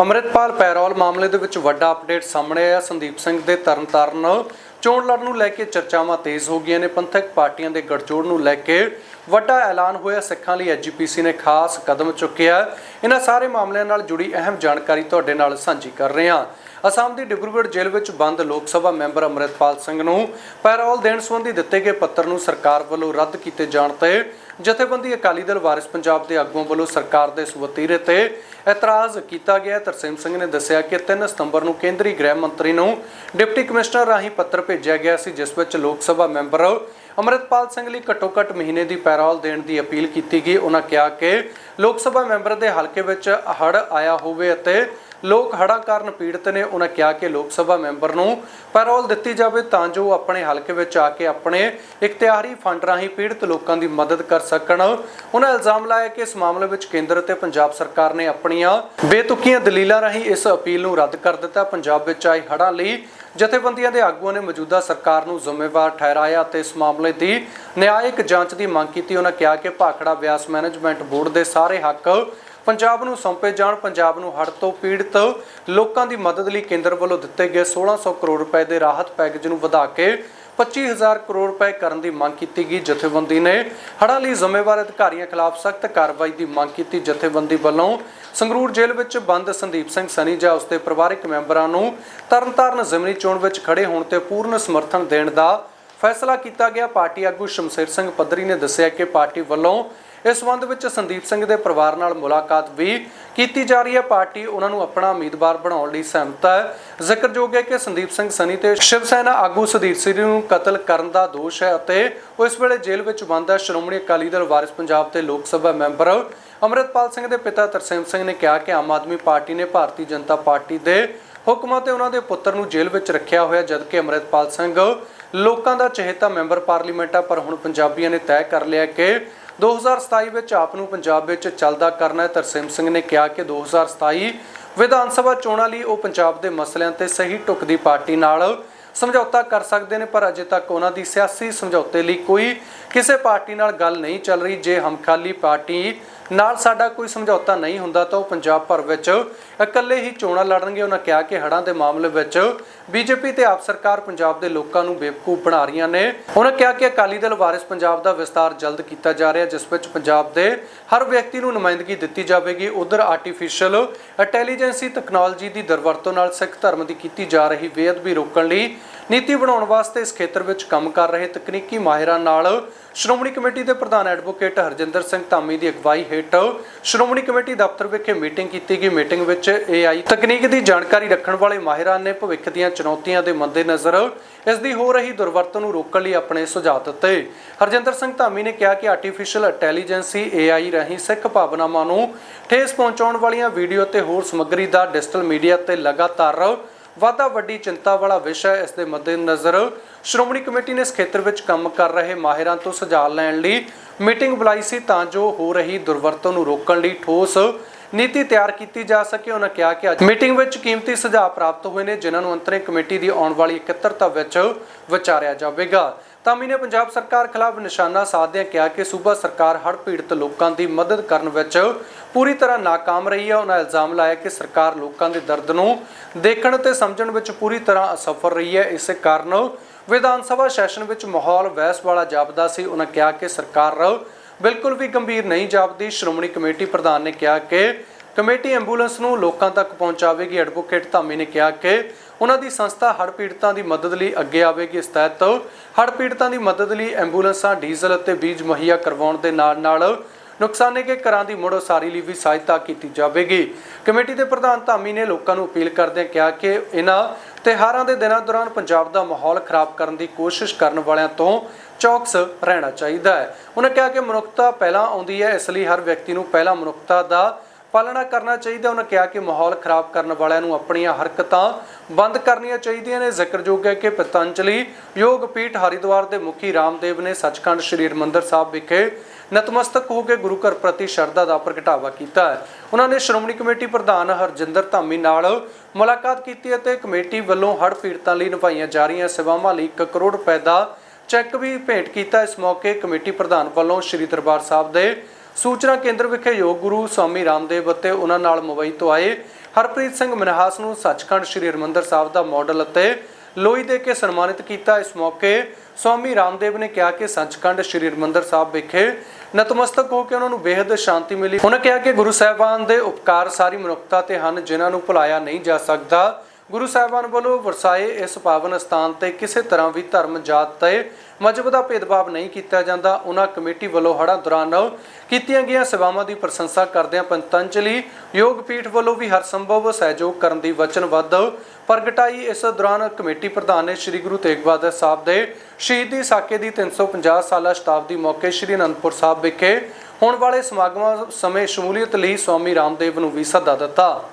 Amritpal parole ਮਾਮਲੇ ਦੇ ਵਿੱਚ ਵੱਡਾ ਅਪਡੇਟ ਸਾਹਮਣੇ ਆਇਆ। ਸੰਦੀਪ ਸਿੰਘ ਦੇ ਤਰਨਤਾਰਨ ਚੋਣ ਲੜਨ ਨੂੰ ਲੈ ਕੇ ਚਰਚਾਵਾਂ ਤੇਜ਼ ਹੋ ਗਈਆਂ ਨੇ। ਪੰਥਕ ਪਾਰਟੀਆਂ ਦੇ ਗਠਜੋੜ ਨੂੰ ਲੈ ਕੇ ਵੱਡਾ ਐਲਾਨ ਹੋਇਆ। ਸਿੱਖਾਂ ਲਈ ਐਜੀਪੀਸੀ ਨੇ ਖਾਸ ਕਦਮ ਚੁੱਕਿਆ। ਇਹਨਾਂ ਸਾਰੇ ਮਾਮਲਿਆਂ ਨਾਲ ਜੁੜੀ ਅਹਿਮ ਜਾਣਕਾਰੀ ਤੁਹਾਡੇ ਨਾਲ ਸਾਂਝੀ ਕਰ ਰਹੇ ਹਾਂ। ਅਸਾਮ ਦੀ ਡਿਬਰੂਗੜ੍ਹ ਜੇਲ੍ਹ ਵਿੱਚ ਬੰਦ ਲੋਕ ਸਭਾ ਮੈਂਬਰ ਅੰਮ੍ਰਿਤਪਾਲ ਸਿੰਘ ਨੂੰ ਪੈਰੋਲ ਦੇਣ ਸੰਬੰਧੀ ਦਿੱਤੇ ਗਏ ਪੱਤਰ ਨੂੰ ਸਰਕਾਰ ਵੱਲੋਂ ਰੱਦ ਕੀਤੇ ਜਾਣ ਤੇ ਜਥੇਬੰਦੀ ਅਕਾਲੀ ਦਲ ਵਾਰਿਸ ਪੰਜਾਬ ਦੇ ਆਗੂਆਂ ਵੱਲੋਂ ਸਰਕਾਰ ਦੇ ਇਸ ਵਤੀਰੇ ਤੇ ਇਤਰਾਜ਼ ਕੀਤਾ ਗਿਆ ਤਰਸੇਮ ਸਿੰਘ ਨੇ ਦੱਸਿਆ ਕਿ 3 ਸਤੰਬਰ ਨੂੰ ਕੇਂਦਰੀ ਗ੍ਰਹਿ ਮੰਤਰੀ ਨੂੰ ਡਿਪਟੀ ਕਮਿਸ਼ਨਰ ਰਾਹੀਂ ਪੱਤਰ ਭੇਜਿਆ ਗਿਆ ਸੀ, ਜਿਸ ਵਿੱਚ ਲੋਕ ਸਭਾ ਮੈਂਬਰ ਅਮਰਿਤਪਾਲ ਸਿੰਘ ਲਈ ਘੱਟੋ-ਘੱਟ ਮਹੀਨੇ ਦੀ ਪੈਰੋਲ ਦੇਣ ਦੀ ਅਪੀਲ ਕੀਤੀ ਗਈ। ਉਹਨਾਂ ਕਿਹਾ ਕਿ ਲੋਕ ਸਭਾ ਮੈਂਬਰ ਦੇ ਹਲਕੇ ਵਿੱਚ ਹੜ੍ਹ ਆਇਆ ਹੋਵੇ ਅਤੇ ਲੋਕ ਹੜ੍ਹਾਂ ਕਾਰਨ ਪੀੜਤ ਨੇ, ਉਹਨਾਂ ਕਿਹਾ ਕਿ ਲੋਕ ਸਭਾ ਮੈਂਬਰ ਨੂੰ ਪੈਰੋਲ ਦਿੱਤੀ ਜਾਵੇ ਤਾਂ ਜੋ ਆਪਣੇ ਹਲਕੇ ਵਿੱਚ ਆ ਕੇ ਆਪਣੇ ਇਖਤਿਆਰੀ ਫੰਡ ਰਾਹੀਂ ਪੀੜਤ ਲੋਕਾਂ ਦੀ ਮਦਦ ਕਰ ਸਕਣ। ਉਹਨਾਂ ਇਲਜ਼ਾਮ ਲਾਇਆ ਕਿ ਇਸ ਮਾਮਲੇ ਵਿੱਚ ਕੇਂਦਰ ਅਤੇ ਪੰਜਾਬ ਸਰਕਾਰ ਨੇ ਆਪਣੀਆਂ ਬੇਤੁਕੀਆਂ ਦਲੀਲਾਂ ਰਾਹੀਂ ਇਸ ਅਪੀਲ ਨੂੰ ਰੱਦ ਕਰ ਦਿੱਤਾ। ਪੰਜਾਬ ਵਿੱਚ ਆਏ ਹੜ੍ਹਾਂ ਲਈ ਜਥੇਬੰਦੀਆਂ ਦੇ ਆਗੂਆਂ ਨੇ ਮੌਜੂਦਾ ਸਰਕਾਰ ਨੂੰ ਜ਼ਿੰਮੇਵਾਰ ਠਹਿਰਾਇਆ ਅਤੇ ਇਸ ਮਾਮਲੇ ਦੀ ਨਿਆਇਕ ਜਾਂਚ ਦੀ ਮੰਗ ਕੀਤੀ। ਉਹਨਾਂ ਕਿਹਾ ਕਿ ਭਾਖੜਾ ਬਿਆਸ ਮੈਨੇਜਮੈਂਟ ਬੋਰਡ ਦੇ ਸਾਰੇ ਹੱਕ ਪੰਜਾਬ ਨੂੰ ਸੌਂਪੇ ਜਾਣ, ਪੰਜਾਬ ਨੂੰ ਹੜ੍ਹ ਤੋਂ ਪੀੜਤ। ਲੋਕਾਂ ਦੀ ਮਦਦ ਲਈ ਕੇਂਦਰ ਵੱਲੋਂ ਦਿੱਤੇ ਗਏ 1600 ਕਰੋੜ ਰੁਪਏ ਦੇ ਰਾਹਤ ਪੈਕੇਜ ਨੂੰ ਵਧਾ ਕੇ 25000 ਕਰੋੜ ਰੁਪਏ ਕਰਨ ਦੀ ਮੰਗ ਕੀਤੀ ਗਈ ਜਥੇਬੰਦੀ ਨੇ। ਹੜ੍ਹਾਂ ਲਈ ਜ਼ਿੰਮੇਵਾਰ ਅਧਿਕਾਰੀਆਂ ਖਿਲਾਫ ਸਖਤ ਕਾਰਵਾਈ ਦੀ ਮੰਗ ਕੀਤੀ ਜਥੇਬੰਦੀ ਵੱਲੋਂ। ਸੰਗਰੂਰ ਜੇਲ੍ਹ ਵਿੱਚ ਬੰਦ ਸੰਦੀਪ ਸਿੰਘ ਸਨੀ ਜਾਂ ਉਸਦੇ ਪਰਿਵਾਰਕ ਮੈਂਬਰਾਂ ਨੂੰ ਤਰਨਤਾਰਨ ਜ਼ਿਮਨੀ ਚੋਣ ਵਿੱਚ ਖੜੇ ਹੋਣ ਤੇ ਪੂਰਨ ਸਮਰਥਨ ਦੇਣ ਦਾ ਫੈਸਲਾ ਕੀਤਾ ਗਿਆ। ਪਾਰਟੀ ਆਗੂ ਸ਼ਮਸ਼ੇਰ ਸਿੰਘ ਪੱਧਰੀ ਨੇ ਦੱਸਿਆ ਕਿ ਪਾਰਟੀ ਵੱਲੋਂ ਇਸ ਸੰਬੰਧ ਵਿੱਚ ਸੰਦੀਪ ਸਿੰਘ ਦੇ ਪਰਿਵਾਰ ਨਾਲ ਮੁਲਾਕਾਤ ਵੀ ਕੀਤੀ ਜਾ ਰਹੀ ਹੈ। ਪਾਰਟੀ ਉਹਨਾਂ ਨੂੰ ਆਪਣਾ ਉਮੀਦਵਾਰ ਬਣਾਉਣ ਲਈ ਸਹਿਮਤ ਹੈ। ਜ਼ਿਕਰਯੋਗ ਹੈ ਕਿ ਸੰਦੀਪ ਸਿੰਘ ਸਨੀ ਤੇ ਸ਼ਿਵ ਸੈਨਾ ਆਗੂ ਸੁਧੀਰ ਸਿੰਘ ਨੂੰ ਕਤਲ ਕਰਨ ਦਾ ਦੋਸ਼ ਹੈ ਅਤੇ ਉਸ ਵੇਲੇ ਜੇਲ੍ਹ ਵਿੱਚ ਬੰਦ ਹੈ। ਸ਼੍ਰੋਮਣੀ ਅਕਾਲੀ ਦਲ, ਵਾਰਿਸ ਪੰਜਾਬ ਤੇ ਲੋਕ ਸਭਾ ਮੈਂਬਰ ਅਮਰਿਤਪਾਲ ਸਿੰਘ ਦੇ ਪਿਤਾ ਤਰਸੇਮ ਸਿੰਘ ਨੇ ਕਿਹਾ ਕਿ ਆਮ ਆਦਮੀ ਪਾਰਟੀ ਨੇ ਭਾਰਤੀ ਜਨਤਾ ਪਾਰਟੀ ਦੇ ਹੁਕਮਾਂ ਤੇ ਉਹਨਾਂ ਦੇ ਪੁੱਤਰ ਨੂੰ ਜੇਲ੍ਹ ਵਿੱਚ ਰੱਖਿਆ ਹੋਇਆ, ਜਦਕਿ ਅਮਰਿਤਪਾਲ ਸਿੰਘ ਲੋਕਾਂ ਦਾ ਚਹੇਤਾ ਮੈਂਬਰ ਪਾਰਲੀਮੈਂਟ ਆ, ਪਰ ਹੁਣ ਪੰਜਾਬੀਆਂ ਨੇ ਤੈਅ ਕਰ ਲਿਆ ਕਿ 2027 ਵਿੱਚ ਆਪ ਨੂੰ ਪੰਜਾਬ ਵਿੱਚ ਚੱਲਦਾ ਕਰਨਾ ਹੈ। ਤਰਸੇਮ ਸਿੰਘ ਨੇ ਕਿਹਾ ਕਿ 2027 ਵਿਧਾਨ ਸਭਾ ਚੋਣਾਂ ਲਈ ਉਹ ਪੰਜਾਬ ਦੇ ਮਸਲਿਆਂ ਤੇ ਸਹੀ ਢੁਕਦੀ ਪਾਰਟੀ ਨਾਲ ਸਮਝੌਤਾ ਕਰ ਸਕਦੇ ਨੇ, ਪਰ ਅਜੇ ਤੱਕ ਉਹਨਾਂ ਦੀ ਸਿਆਸੀ ਸਮਝੌਤੇ ਲਈ ਕੋਈ ਕਿਸੇ ਪਾਰਟੀ ਨਾਲ ਗੱਲ ਨਹੀਂ ਚੱਲ ਰਹੀ। ਜੇ ਹਮਖਾਲੀ ਪਾਰਟੀ ਨਾਲ ਸਾਡਾ ਕੋਈ ਸਮਝੌਤਾ ਨਹੀਂ ਹੁੰਦਾ ਤਾਂ ਉਹ ਪੰਜਾਬ ਭਰ ਵਿੱਚ ਇਕੱਲੇ ਹੀ ਚੋਣਾਂ ਲੜਨਗੇ। ਉਹਨਾਂ ਕਿਹਾ ਕਿ ਹੜ੍ਹਾਂ ਦੇ ਮਾਮਲੇ ਵਿੱਚ ਬੀਜੇਪੀ ਤੇ ਆਪ ਸਰਕਾਰ ਪੰਜਾਬ ਦੇ ਲੋਕਾਂ ਨੂੰ ਬੇਵਕੂਫ ਬਣਾ ਰਹੀਆਂ ਨੇ। ਉਹਨਾਂ ਕਿਹਾ ਕਿ ਅਕਾਲੀ ਦਲ ਵਾਰਿਸ ਪੰਜਾਬ ਦਾ ਵਿਸਤਾਰ ਜਲਦ ਕੀਤਾ ਜਾ ਰਿਹਾ, ਜਿਸ ਵਿੱਚ ਪੰਜਾਬ ਦੇ ਹਰ ਵਿਅਕਤੀ ਨੂੰ ਨੁਮਾਇੰਦਗੀ ਦਿੱਤੀ ਜਾਵੇਗੀ। ਉਧਰ ਆਰਟੀਫੀਸ਼ੀਅਲ ਇੰਟੈਲੀਜੈਂਸੀ ਟੈਕਨੋਲੋਜੀ ਦੀ ਦਰਵਰਤੋਂ ਨਾਲ ਸਿੱਖ ਧਰਮ ਦੀ ਕੀਤੀ ਜਾ ਰਹੀ ਬੇਅਦਬੀ ਰੋਕਣ ਲਈ ਨੀਤੀ ਬਣਾਉਣ ਵਾਸਤੇ ਇਸ ਖੇਤਰ ਵਿੱਚ ਕੰਮ ਕਰ ਰਹੇ ਤਕਨੀਕੀ ਮਾਹਿਰਾਂ ਨਾਲ ਸ਼੍ਰੋਮਣੀ ਕਮੇਟੀ ਦੇ ਪ੍ਰਧਾਨ ਐਡਵੋਕੇਟ ਹਰਜਿੰਦਰ ਸਿੰਘ ਧਾਮੀ ਦੀ ਅਗਵਾਈ ਹੇਠ ਸ਼੍ਰੋਮਣੀ ਕਮੇਟੀ ਦਫ਼ਤਰ ਵਿਖੇ ਮੀਟਿੰਗ ਕੀਤੀ ਗਈ। ਮੀਟਿੰਗ ਵਿੱਚ AI ਤਕਨੀਕ ਦੀ ਜਾਣਕਾਰੀ ਰੱਖਣ ਵਾਲੇ ਮਾਹਿਰਾਂ ਨੇ ਭਵਿੱਖ ਦੀਆਂ ਚੁਣੌਤੀਆਂ ਦੇ ਮੱਦੇਨਜ਼ਰ ਇਸ ਦੀ ਹੋ ਰਹੀ ਦੁਰਵਰਤੋਂ ਨੂੰ ਰੋਕਣ ਲਈ ਆਪਣੇ ਸੁਝਾਅ ਦਿੱਤੇ। ਹਰਜਿੰਦਰ ਸਿੰਘ ਧਾਮੀ ਨੇ ਕਿਹਾ ਕਿ ਆਰਟੀਫੀਸ਼ੀਅਲ ਇੰਟੈਲੀਜੈਂਸੀ AI ਰਾਹੀਂ ਸਿੱਖ ਭਾਵਨਾਵਾਂ ਨੂੰ ਠੇਸ ਪਹੁੰਚਾਉਣ ਵਾਲੀਆਂ ਵੀਡੀਓ ਤੇ ਹੋਰ ਸਮੱਗਰੀ ਦਾ ਡਿਜੀਟਲ ਮੀਡੀਆ ਤੇ ਲਗਾਤਾਰ ਵਾਧਾ ਵੱਡੀ ਚਿੰਤਾ ਵਾਲਾ ਵਿਸ਼ਾ ਹੈ ਇਸ ਦੇ ਮੱਦੇਨਜ਼ਰ। ਸ਼੍ਰੋਮਣੀ ਕਮੇਟੀ ਨੇ ਇਸ ਖੇਤਰ ਵਿੱਚ ਕੰਮ ਕਰ ਰਹੇ ਮਾਹਿਰਾਂ ਤੋਂ ਸੁਝਾਅ ਲੈਣ ਲਈ ਮੀਟਿੰਗ ਬੁਲਾਈ ਸੀ ਤਾਂ ਜੋ ਹੋ ਰਹੀ ਦੁਰਵਰਤੋਂ ਨੂੰ ਰੋਕਣ ਲਈ ਠੋਸ ਨੀਤੀ ਤਿਆਰ ਕੀਤੀ ਜਾ ਸਕੇ। ਉਹਨਾਂ ਕਿਹਾ ਕਿ ਅੱਜ ਮੀਟਿੰਗ ਵਿੱਚ ਕੀਮਤੀ ਸੁਝਾਅ ਪ੍ਰਾਪਤ ਹੋਏ ਨੇ, ਜਿਨ੍ਹਾਂ ਨੂੰ ਅੰਤਰਿਮ ਕਮੇਟੀ ਦੀ ਆਉਣ ਵਾਲੀ ਇਕੱਤਰਤਾ ਵਿੱਚ ਵਿਚਾਰਿਆ ਜਾਵੇਗਾ। ਧਾਮੀ ਨੇ ਪੰਜਾਬ ਸਰਕਾਰ ਖਿਲਾਫ ਨਿਸ਼ਾਨਾ ਸਾਧਦਿਆਂ ਕਿਹਾ ਕਿ ਸੂਬਾ ਸਰਕਾਰ ਹੜ੍ਹ ਪੀੜਤ ਲੋਕਾਂ ਦੀ ਮਦਦ ਕਰਨ ਵਿੱਚ ਪੂਰੀ ਤਰ੍ਹਾਂ ਨਾਕਾਮ ਰਹੀ ਹੈ। ਉਹਨਾਂ ਇਲਜ਼ਾਮ ਲਾਇਆ ਕਿ ਸਰਕਾਰ ਲੋਕਾਂ ਦੇ ਦਰਦ ਨੂੰ ਦੇਖਣ ਤੇ ਸਮਝਣ ਵਿੱਚ ਪੂਰੀ ਤਰ੍ਹਾਂ ਅਸਫਲ ਰਹੀ ਹੈ। ਇਸੇ ਕਾਰਨ ਵਿਧਾਨ ਸਭਾ ਸੈਸ਼ਨ ਵਿੱਚ ਮਾਹੌਲ ਵਹਿਸ ਵਾਲਾ ਜਾਪਦਾ ਸੀ। ਉਹਨਾਂ ਕਿਹਾ ਕਿ ਸਰਕਾਰ ਬਿਲਕੁਲ ਵੀ ਗੰਭੀਰ ਨਹੀਂ ਜਾਪਦੀ। ਸ਼੍ਰੋਮਣੀ ਕਮੇਟੀ ਪ੍ਰਧਾਨ ਨੇ ਕਿਹਾ ਕਿ ਕਮੇਟੀ ਐਂਬੂਲੈਂਸ ਨੂੰ ਲੋਕਾਂ ਤੱਕ ਪਹੁੰਚਾਵੇਗੀ। ਐਡਵੋਕੇਟ ਧਾਮੀ ਨੇ ਕਿਹਾ ਕਿ ਉਹਨਾਂ ਦੀ ਸੰਸਥਾ ਹੜ੍ਹ ਪੀੜਤਾਂ ਦੀ ਮਦਦ ਲਈ ਅੱਗੇ ਆਵੇਗੀ। ਇਸ ਤਹਿਤ ਹੜ੍ਹ ਪੀੜਤਾਂ ਦੀ ਮਦਦ ਲਈ ਐਂਬੂਲੈਂਸਾਂ, ਡੀਜ਼ਲ ਅਤੇ ਬੀਜ ਮੁਹੱਈਆ ਕਰਵਾਉਣ ਦੇ ਨਾਲ ਨਾਲ ਨੁਕਸਾਨੇ ਕੇ ਘਰਾਂ ਦੀ ਮੁੜ ਉਸਾਰੀ ਲਈ ਵੀ ਸਹਾਇਤਾ ਕੀਤੀ ਜਾਵੇਗੀ। ਕਮੇਟੀ ਦੇ ਪ੍ਰਧਾਨ ਧਾਮੀ ਨੇ ਲੋਕਾਂ ਨੂੰ ਅਪੀਲ ਕਰਦਿਆਂ ਕਿਹਾ ਕਿ ਇਹਨਾਂ ਤਿਉਹਾਰਾਂ ਦੇ ਦਿਨਾਂ ਦੌਰਾਨ ਪੰਜਾਬ ਦਾ ਮਾਹੌਲ ਖਰਾਬ ਕਰਨ ਦੀ ਕੋਸ਼ਿਸ਼ ਕਰਨ ਵਾਲਿਆਂ ਤੋਂ ਚੌਕਸ ਰਹਿਣਾ ਚਾਹੀਦਾ ਹੈ। ਉਹਨਾਂ ਕਿਹਾ ਕਿ ਮਨੁੱਖਤਾ ਪਹਿਲਾਂ ਆਉਂਦੀ ਹੈ, ਇਸ ਲਈ ਹਰ ਵਿਅਕਤੀ ਨੂੰ ਪਹਿਲਾਂ ਮਨੁੱਖਤਾ ਦਾ ਪਾਲਣਾ ਕਰਨਾ ਚਾਹੀਦਾ। ਉਹਨਾਂ ਕਿਹਾ ਕਿ ਮਾਹੌਲ ਖਰਾਬ ਕਰਨ ਵਾਲਿਆਂ ਨੂੰ ਆਪਣੀਆਂ ਹਰਕਤਾਂ ਬੰਦ ਕਰਨੀਆਂ ਚਾਹੀਦੀਆਂ ਨੇ। ਜ਼ਿਕਰਯੋਗ ਹੈ ਕਿ ਪਤੰਜਲੀ ਯੋਗ ਪੀਠ ਹਰਿਦੁਆਰ ਦੇ ਮੁਖੀ ਰਾਮਦੇਵ ਨੇ ਸੱਚਖੰਡ ਸ੍ਰੀ ਹਰਿਮੰਦਰ ਸਾਹਿਬ ਵਿਖੇ ਨਤਮਸਤਕ ਹੋ ਕੇ ਗੁਰੂ ਘਰ ਪ੍ਰਤੀ ਸ਼ਰਧਾ ਦਾ ਪ੍ਰਗਟਾਵਾ ਕੀਤਾ ਹੈ। ਉਹਨਾਂ ਨੇ ਸ਼੍ਰੋਮਣੀ ਕਮੇਟੀ ਪ੍ਰਧਾਨ ਹਰਜਿੰਦਰ ਧਾਮੀ ਨਾਲ ਮੁਲਾਕਾਤ ਕੀਤੀ ਅਤੇ ਕਮੇਟੀ ਵੱਲੋਂ ਹੜ੍ਹ ਪੀੜਤਾਂ ਲਈ ਨਿਭਾਈਆਂ ਜਾ ਰਹੀਆਂ ਸੇਵਾਵਾਂ ਲਈ 1 ਕਰੋੜ ਰੁਪਏ ਦਾ ਚੈੱਕ ਵੀ ਭੇਂਟ ਕੀਤਾ। ਇਸ ਮੌਕੇ ਕਮੇਟੀ ਪ੍ਰਧਾਨ ਵੱਲੋਂ ਸ੍ਰੀ ਦਰਬਾਰ ਸਾਹਿਬ ਦੇ ਸੂਚਨਾ ਕੇਂਦਰ ਵਿਖੇ ਯੋਗ ਗੁਰੂ ਸਵਾਮੀ ਰਾਮਦੇਵ ਅਤੇ ਉਹਨਾਂ ਨਾਲ ਮੁੰਬਈ ਤੋਂ ਆਏ ਹਰਪ੍ਰੀਤ ਸਿੰਘ ਮਨਹਾਸ ਨੂੰ ਸੱਚਖੰਡ ਸ੍ਰੀ ਹਰਿਮੰਦਰ ਸਾਹਿਬ ਦਾ ਮਾਡਲ ਅਤੇ ਲੋਈ ਦੇ ਕੇ ਸਨਮਾਨਿਤ ਕੀਤਾ। ਇਸ ਮੌਕੇ ਸਵਾਮੀ ਰਾਮਦੇਵ ਨੇ ਕਿਹਾ ਕਿ ਸੱਚਖੰਡ ਸ੍ਰੀ ਹਰਿਮੰਦਰ ਸਾਹਿਬ ਵਿਖੇ ਨਤਮਸਤਕ ਹੋ ਕੇ ਉਹਨਾਂ ਨੂੰ ਬੇਹੱਦ ਸ਼ਾਂਤੀ ਮਿਲੀ। ਉਹਨਾਂ ਕਿਹਾ ਕਿ ਗੁਰੂ ਸਾਹਿਬਾਨ ਦੇ ਉਪਕਾਰ ਸਾਰੀ ਮਨੁੱਖਤਾ ਤੇ ਹਨ, ਜਿਨ੍ਹਾਂ ਨੂੰ ਭੁਲਾਇਆ ਨਹੀਂ ਜਾ ਸਕਦਾ। ਗੁਰੂ ਸਾਹਿਬਾਨ ਵੱਲੋਂ ਵਰਸਾਏ ਇਸ ਪਾਵਨ ਸਥਾਨ ਤੇ ਕਿਸੇ ਤਰ੍ਹਾਂ ਵੀ ਧਰਮ, ਜਾਤ ਤੇ ਮਜ਼ਹਬ ਦਾ ਭੇਦਭਾਵ ਨਹੀਂ ਕੀਤਾ ਜਾਂਦਾ, ਉਹਨਾਂ ਕਮੇਟੀ ਵੱਲੋਂ ਹੜ੍ਹਾਂ ਦੌਰਾਨ ਕੀਤੀਆਂ ਗਈਆਂ ਸੇਵਾਵਾਂ ਦੀ ਪ੍ਰਸ਼ੰਸਾ ਕਰਦਿਆਂ ਪੰਤੰਜਲੀ ਯੋਗ ਪੀਠ ਵੱਲੋਂ ਵੀ ਹਰ ਸੰਭਵ ਸਹਿਯੋਗ ਕਰਨ ਦੀ ਵਚਨਬੱਧ ਪ੍ਰਗਟਾਈ। ਇਸ ਦੌਰਾਨ ਕਮੇਟੀ ਪ੍ਰਧਾਨ ਨੇ ਸ੍ਰੀ ਗੁਰੂ ਤੇਗ ਬਹਾਦਰ ਸਾਹਿਬ ਦੇ ਸ਼ਹੀਦੀ ਸਾਕੇ ਦੀ 350 ਸਾਲਾ ਸ਼ਤਾਬਦੀ ਮੌਕੇ ਸ੍ਰੀ ਅਨੰਦਪੁਰ ਸਾਹਿਬ ਵਿਖੇ ਹੋਣ ਵਾਲੇ ਸਮਾਗਮਾਂ ਸਮੇਂ ਸ਼ਮੂਲੀਅਤ ਲਈ ਸਵਾਮੀ ਰਾਮਦੇਵ ਨੂੰ ਵੀ ਸੱਦਾ ਦਿੱਤਾ।